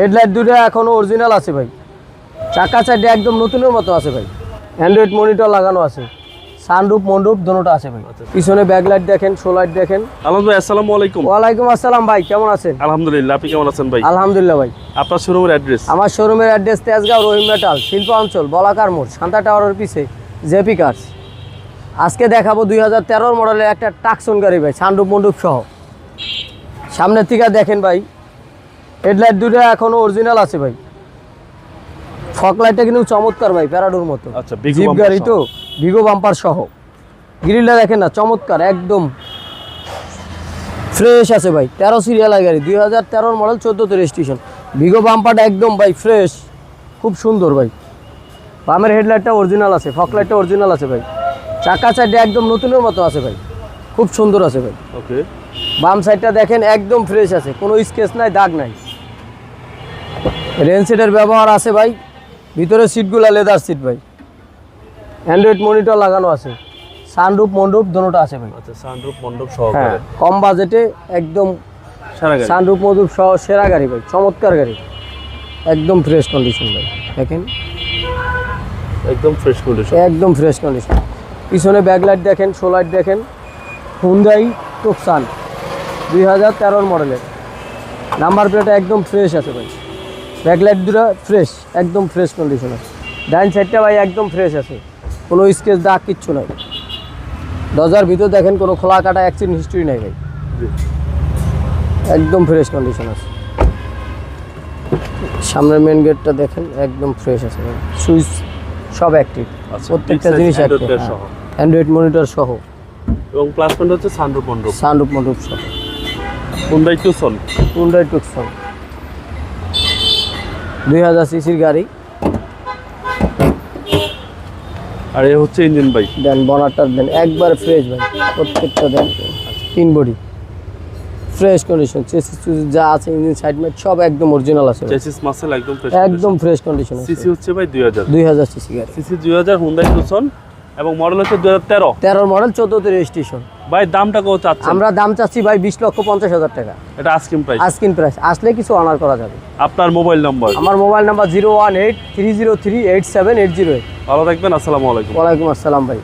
Headlight দুটো এখনও original আছে ভাই। চাকা সাইডে একদম নতুনের মতো আছে ভাই। অ্যান্ড্রয়েড মনিটর লাগানো আছে। সানরূপ মন্ডুপ দুটোটা আছে ভাই। পিছনে ব্যাকলাইট দেখেন শোলাইট দেখেন। আসসালামু আলাইকুম। ওয়ালাইকুম আসসালাম ভাই কেমন আছেন? আলহামদুলিল্লাহ আপনি কেমন আছেন ভাই? আলহামদুলিল্লাহ ভাই। আপনার শোরুমের অ্যাড্রেস আমার শোরুমের অ্যাড্রেস তেজগাঁও রহিম মেটাল শিল্প অঞ্চল বলাকার মোড় শান্তা টাওয়ারের পিছে জেপি কার্স আজকে দেখাবো দুই হাজার তেরোর মডেলের একটা টাকসন গাড়ি ভাই সানরূপ মন্ডুপ সহ। সামনের থেকে দেখেন ভাই হেডলাইট দুটো এখনও অরিজিনাল আছে ভাই। ফক লাইটটা কিন্তু চমৎকার ভাই প্যারাডোর মতো। আচ্ছা, জিপ গাড়ি তো ভিগো বাম্পার সহ। গ্রিলটা দেখেন না চমৎকার একদম ফ্রেশ আছে ভাই। তেরো সিরিয়াল গাড়ি দুই হাজার তেরোর মডেল চোদ্দোতে রেজিস্ট্রেশন ভিগো বাম্পারটা একদম ভাই ফ্রেশ খুব সুন্দর ভাই। বামের হেডলাইটটা অরিজিনাল আছে ফক লাইটটা অরিজিনাল আছে ভাই। চাকা সাইডে একদম নতুনের মতো আছে ভাই। খুব সুন্দর আছে ভাই। ওকে বাম সাইডটা দেখেন একদম ফ্রেশ আছে কোনো স্কেচ নাই দাগ নাই। রেন সিটের ব্যবহার আছে ভাই। ভিতরে সিটগুলো লেদার সিট ভাই। অ্যান্ড্রয়েড মনিটর লাগানো আছে। সানরুপ মন্ডপ দুটোটা আছে ভাই। আচ্ছা সানরূপ হ্যাঁ সহকারে কম বাজেটে একদম সারা গাড়ি। সানরূপ মন্ডপ সহ সেরা গাড়ি ভাই। চমৎকার গাড়ি। একদম ফ্রেশ কন্ডিশন ভাই। দেখেন। একদম ফ্রেশ কন্ডিশন একদম ফ্রেশ কন্ডিশন পিছনে ব্যাকলাইট দেখেন শোলাইট দেখেন। হুন্দাই টোকসান দুই হাজার তেরোর মডেলের নাম্বার প্লেট একদম ফ্রেশ আছে ভাই। ব্যাকলাইট দুটো ফ্রেশ একদম ফ্রেশ কন্ডিশন আছে। ডাইন সাইডটা ভাই একদম ফ্রেশ আছে। কোনো স্কেচ দাগ কিচ্ছু নাই। দরজার ভিতর দেখেন কোনো খোলা কাটা অ্যাক্সিডেন্ট হিস্ট্রি নাই ভাই। একদম ফ্রেশ কন্ডিশন আছে। সামনের মেন গেটটা দেখেন একদম ফ্রেশ আছে সুইচ সব অ্যাক্টিভ আচ্ছা, প্রত্যেকটা জিনিস অ্যাক্টিভ অ্যান্ড্রয়েড মনিটর সহ। এবং প্লাস পয়েন্ট হচ্ছে সানরূপ মণ্ডপ সানরূপ মন্ডপ সহ। হুন্ডাই টুসন হুন্ডাই টুকসন দুই হাজার সিসির গাড়ি। আর এ হচ্ছে ইঞ্জিন ভাই দেন বনারটা দেন একবার ফ্রেশ ভাই প্রত্যেকটা দেন তিন বডি ফ্রেশ কন্ডিশন চেসিস যা আছে ইঞ্জিন সাইড মেট সব একদম অরিজিনাল আছে। চেসিস মাসেল একদম ফ্রেশ একদম ফ্রেশ কন্ডিশন সিসি হচ্ছে ভাই দুই হাজার। দুই হাজার সিসি গাড়ি। সিসি দুই হাজার হুন্ডাই টুসন এবং মডেল হচ্ছে দু হাজার তেরো? তেরোর মডেল চোদ্দোতে রেজিস্ট্রেশন ভাই দামটা কত চাচ্ছি আমরা দাম চাচ্ছি ভাই বিশ লক্ষ পঞ্চাশ হাজার টাকা। এটা আস্কিন প্রাইস আস্কিন প্রাইস আসলে কিছু অনার করা যাবে। আপনার মোবাইল নম্বর আমার mobile number zero one eight three zero three eight seven eight zero eight ভালো থাকবেন আসসালামু আলাইকুম। ওয়ালাইকুম আসসালাম ভাই।